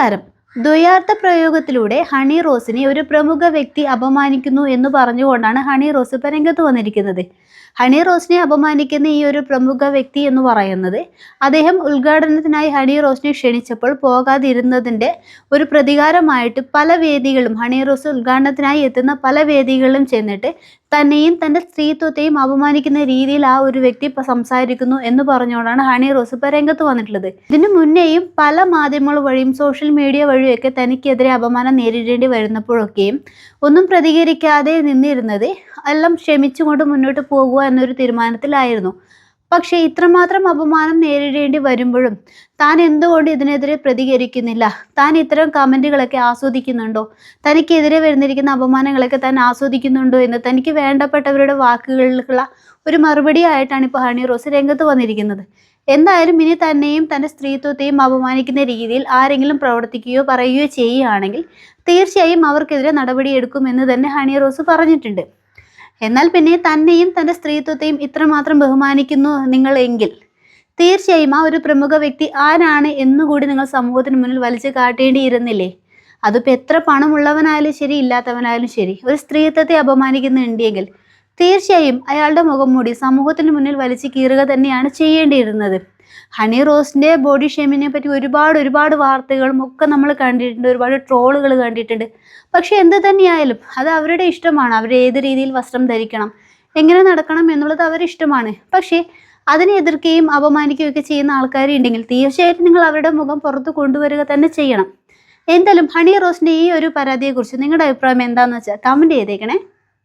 നമസ്കാരം. ദ്വയാർത്ഥ പ്രയോഗത്തിലൂടെ ഹണി റോസിനെ ഒരു പ്രമുഖ വ്യക്തി അപമാനിക്കുന്നു എന്ന് പറഞ്ഞുകൊണ്ടാണ് ഹണി റോസ് ഇപ്പം രംഗത്ത് വന്നിരിക്കുന്നത്. ഹണി റോസിനെ അപമാനിക്കുന്ന ഈ ഒരു പ്രമുഖ വ്യക്തി എന്ന് പറയുന്നത് അദ്ദേഹം ഉദ്ഘാടനത്തിനായി ഹണി റോസിനെ ക്ഷണിച്ചപ്പോൾ പോകാതിരുന്നതിന്റെ ഒരു പ്രതികാരമായിട്ട് പല വേദികളും ഹണി റോസ് ഉദ്ഘാടനത്തിനായി എത്തുന്ന പല വേദികളിലും ചെന്നിട്ട് തന്നെയും തന്റെ സ്ത്രീത്വത്തെയും അപമാനിക്കുന്ന രീതിയിൽ ആ ഒരു വ്യക്തി സംസാരിക്കുന്നു എന്ന് പറഞ്ഞുകൊണ്ടാണ് ഹണി റോസ് ഇപ്പം രംഗത്ത് വന്നിട്ടുള്ളത്. ഇതിനു മുന്നേയും പല മാധ്യമങ്ങൾ വഴിയും സോഷ്യൽ മീഡിയ വഴിയൊക്കെ തനിക്കെതിരെ അപമാനം നേരിടേണ്ടി വരുന്നപ്പോഴൊക്കെയും ഒന്നും പ്രതികരിക്കാതെ നിന്നിരുന്നത് എല്ലാം ക്ഷമിച്ചുകൊണ്ട് മുന്നോട്ട് പോകുക എന്നൊരു തീരുമാനത്തിലായിരുന്നു. പക്ഷേ ഇത്രമാത്രം അപമാനം നേരിടേണ്ടി വരുമ്പോഴും താൻ എന്തുകൊണ്ട് ഇതിനെതിരെ പ്രതികരിക്കുന്നില്ല? താൻ ഇത്തരം കമന്റുകളൊക്കെ ആസ്വദിക്കുന്നുണ്ടോ? തനിക്കെതിരെ വരുന്നിരിക്കുന്ന അപമാനങ്ങളൊക്കെ താൻ ആസ്വദിക്കുന്നുണ്ടോ എന്ന് തനിക്ക് വേണ്ടപ്പെട്ടവരുടെ വാക്കുകളിലുള്ള ഒരു മറുപടി ആയിട്ടാണ് ഇപ്പോൾ ഹണി റോസ് രംഗത്ത് വന്നിരിക്കുന്നത്. എന്തായാലും ഇനി തന്നെയും തന്റെ സ്ത്രീത്വത്തെയും അപമാനിക്കുന്ന രീതിയിൽ ആരെങ്കിലും പ്രവർത്തിക്കുകയോ പറയുകയോ ചെയ്യുകയാണെങ്കിൽ തീർച്ചയായും അവർക്കെതിരെ നടപടിയെടുക്കുമെന്ന് തന്നെ ഹണി റോസ് പറഞ്ഞിട്ടുണ്ട്. എന്നാൽ പിന്നെ തന്നെയും തന്റെ സ്ത്രീത്വത്തെയും ഇത്രമാത്രം ബഹുമാനിക്കുന്നു നിങ്ങൾ എങ്കിൽ. തീർച്ചയായും ആ ഒരു പ്രമുഖ വ്യക്തി ആരാണ് എന്നുകൂടി നിങ്ങൾ സമൂഹത്തിന് മുന്നിൽ വലിച്ചു കാട്ടേണ്ടിയിരുന്നില്ലേ? അതിപ്പോൾ എത്ര പണമുള്ളവനായാലും ശരി ഇല്ലാത്തവനായാലും ശരി. ഒരു സ്ത്രീത്വത്തെ അപമാനിക്കുന്നുണ്ടെങ്കിൽ തീർച്ചയായും അയാളുടെ മുഖം മൂടി സമൂഹത്തിന് മുന്നിൽ വലിച്ചു കീറുക തന്നെയാണ് ചെയ്യേണ്ടിയിരുന്നത്. ഹണി റോസിന്റെ ബോഡി ഷേമിനെ പറ്റി ഒരുപാട് ഒരുപാട് വാർത്തകളും ഒക്കെ നമ്മൾ കണ്ടിട്ടുണ്ട് ഒരുപാട് ട്രോളുകൾ കണ്ടിട്ടുണ്ട്. പക്ഷെ എന്ത് തന്നെയായാലും അത് അവരുടെ ഇഷ്ടമാണ്. അവർ ഏത് രീതിയിൽ വസ്ത്രം ധരിക്കണം എങ്ങനെ നടക്കണം എന്നുള്ളത് അവരുടെ ഇഷ്ടമാണ്. പക്ഷേ അതിനെ എതിർക്കുകയും അപമാനിക്കുകയൊക്കെ ചെയ്യുന്ന ആൾക്കാരുണ്ടെങ്കിൽ തീർച്ചയായിട്ടും നിങ്ങൾ അവരുടെ മുഖം പുറത്ത് കൊണ്ടുവരിക തന്നെ ചെയ്യണം. എന്തായാലും ഹണി റോസിന്റെ ഈ ഒരു പരാതിയെക്കുറിച്ച് നിങ്ങളുടെ അഭിപ്രായം എന്താണെന്ന് വെച്ചാൽ കമന്റ് ചെയ്തേക്കണേ.